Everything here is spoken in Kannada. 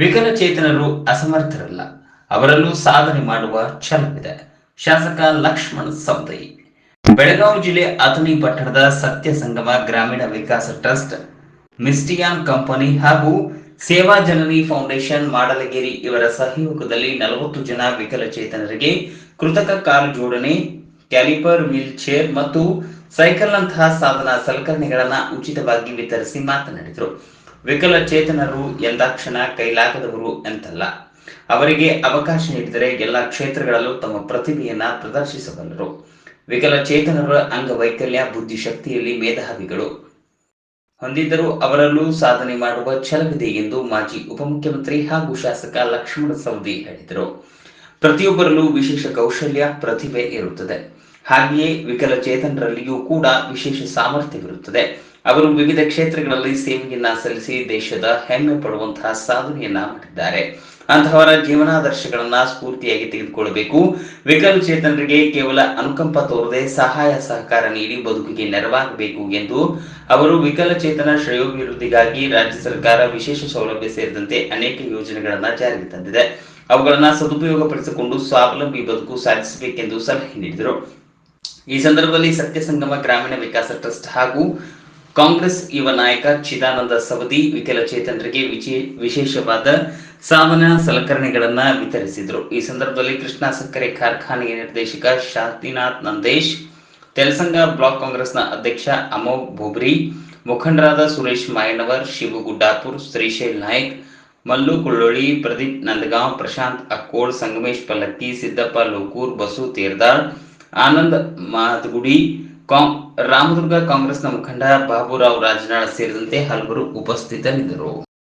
ವಿಕಲಚೇತನರು ಅಸಮರ್ಥರಲ್ಲ. ಅವರಲ್ಲೂ ಸಾಧನೆ ಮಾಡುವ ಛಲವಿದೆ. ಶಾಸಕ ಲಕ್ಷ್ಮಣ್ ಸವದಯಿ ಬೆಳಗಾವಿ ಜಿಲ್ಲೆ ಅಥಣಿ ಪಟ್ಟಣದ ಸತ್ಯ ಸಂಗಮ ಗ್ರಾಮೀಣ ವಿಕಾಸ ಟ್ರಸ್ಟ್, ಮಿಸ್ಟಿಯಾನ್ ಕಂಪನಿ ಹಾಗೂ ಸೇವಾ ಜನನಿ ಫೌಂಡೇಶನ್ ಮಾಡಲಗೇರಿ ಇವರ ಸಹಯೋಗದಲ್ಲಿ ನಲವತ್ತು ಜನ ವಿಕಲಚೇತನರಿಗೆ ಕೃತಕ ಕಾಲು ಜೋಡಣೆ, ಕ್ಯಾಲಿಪರ್ ವೀಲ್ ಚೇರ್ ಮತ್ತು ಸೈಕಲ್ನಂತಹ ಸಾಧನ ಸಲಕರಣೆಗಳನ್ನ ಉಚಿತವಾಗಿ ವಿತರಿಸಿ ಮಾತನಾಡಿದರು. ವಿಕಲಚೇತನರು ಎಂದಾಕ್ಷಣ ಕೈಲಾಗದವರು ಅಂತಲ್ಲ ಅವರಿಗೆ ಅವಕಾಶ ನೀಡಿದರೆ ಎಲ್ಲ ಕ್ಷೇತ್ರಗಳಲ್ಲೂ ತಮ್ಮ ಪ್ರತಿಭೆಯನ್ನ ಪ್ರದರ್ಶಿಸಬಲ್ಲರು. ವಿಕಲಚೇತನರ ಅಂಗವೈಕಲ್ಯ, ಬುದ್ಧಿಶಕ್ತಿಯಲ್ಲಿ ಮೇಧಾವಿಗಳು. ಹೊಂದಿದ್ದರೂ ಅವರಲ್ಲೂ ಸಾಧನೆ ಮಾಡುವ ಛಲವಿದೆ ಎಂದು ಮಾಜಿ ಉಪಮುಖ್ಯಮಂತ್ರಿ ಹಾಗೂ ಶಾಸಕ ಲಕ್ಷ್ಮಣ ಸವದಿ ಹೇಳಿದರು. ಪ್ರತಿಯೊಬ್ಬರಲ್ಲೂ ವಿಶೇಷ ಕೌಶಲ್ಯ, ಪ್ರತಿಭೆ ಇರುತ್ತದೆ. ಹಾಗೆಯೇ ವಿಕಲಚೇತನರಲ್ಲಿಯೂ ಕೂಡ ವಿಶೇಷ ಸಾಮರ್ಥ್ಯವಿರುತ್ತದೆ. ಅವರು ವಿವಿಧ ಕ್ಷೇತ್ರಗಳಲ್ಲಿ ಸೇವೆಯನ್ನ ಸಲ್ಲಿಸಿ ದೇಶದ ಹೆಮ್ಮೆ ಪಡುವಂತಹ ಸಾಧನೆಯನ್ನ ಮಾಡಿದ್ದಾರೆ. ಅಂತಹವರ ಜೀವನಾದರ್ಶಗಳನ್ನ ಸ್ಫೂರ್ತಿಯಾಗಿ ತೆಗೆದುಕೊಳ್ಳಬೇಕು. ವಿಕಲಚೇತನರಿಗೆ ಕೇವಲ ಅನುಕಂಪ ತೋರದೆ ಸಹಾಯ ಸಹಕಾರ ನೀಡಿ ಬದುಕಿಗೆ ನೆರವಾಗಬೇಕು ಎಂದು ಅವರು ವಿಕಲಚೇತನ ಶ್ರೇಯೋಭಿವೃದ್ಧಿಗಾಗಿ ರಾಜ್ಯ ಸರ್ಕಾರ ವಿಶೇಷ ಸೌಲಭ್ಯ ಸೇರಿದಂತೆ ಅನೇಕ ಯೋಜನೆಗಳನ್ನ ಜಾರಿಗೆ ತಂದಿದೆ. ಅವುಗಳನ್ನ ಸದುಪಯೋಗಪಡಿಸಿಕೊಂಡು ಸ್ವಾವಲಂಬಿ ಬದುಕು ಸಾಧಿಸಬೇಕೆಂದು ಸಲಹೆ ನೀಡಿದರು. ಈ ಸಂದರ್ಭದಲ್ಲಿ ಸತ್ಯ ಸಂಗಮ ಗ್ರಾಮೀಣ ವಿಕಾಸ ಟ್ರಸ್ಟ್ ಹಾಗೂ ಕಾಂಗ್ರೆಸ್ ಯುವ ನಾಯಕ ಚಿದಾನಂದ ಸವದಿ ವಿಕಲಚೇತನರಿಗೆ ವಿಶೇಷವಾದ ಸಾಮಾನ ಸಲಕರಣೆಗಳನ್ನ ವಿತರಿಸಿದರು. ಈ ಸಂದರ್ಭದಲ್ಲಿ ಕೃಷ್ಣ ಸಕ್ಕರೆ ಕಾರ್ಖಾನೆಯ ನಿರ್ದೇಶಕ ಶಾಂತಿನಾಥ್ ನಂದೇಶ್, ತೆಲಸಂಗ ಬ್ಲಾಕ್ ಕಾಂಗ್ರೆಸ್ನ ಅಧ್ಯಕ್ಷ ಅಮೋಘ್ ಬೋಬ್ರಿ ಮುಖಂಡರಾದ ಸುರೇಶ್ ಮಾಯನವರ್, ಶಿವು ಗುಡ್ಡಾಪುರ್, ಶ್ರೀಶೈಲ್ ನಾಯ್ಕ್, ಮಲ್ಲು ಕುಳ್ಳೋಳಿ, ಪ್ರದೀಪ್ ನಂದಗಾಂವ್, ಪ್ರಶಾಂತ್ ಅಕ್ಕೋಳ್, ಸಂಗಮೇಶ್ ಪಲ್ಲಕ್ಕಿ, ಸಿದ್ದಪ್ಪ ಲೋಕೂರ್, ಬಸು ತೇರ್ದಾಳ್, ಆನಂದ್ ಮಾದಗುಡಿ ರಾಮದುರ್ಗ ಕಾಂಗ್ರೆಸ್ನ ಮುಖಂಡ ಬಾಬುರಾವ್ ರಾಜನಾಳ್ ಸೇರಿದಂತೆ ಹಲವರು ಉಪಸ್ಥಿತರಿದ್ದರು.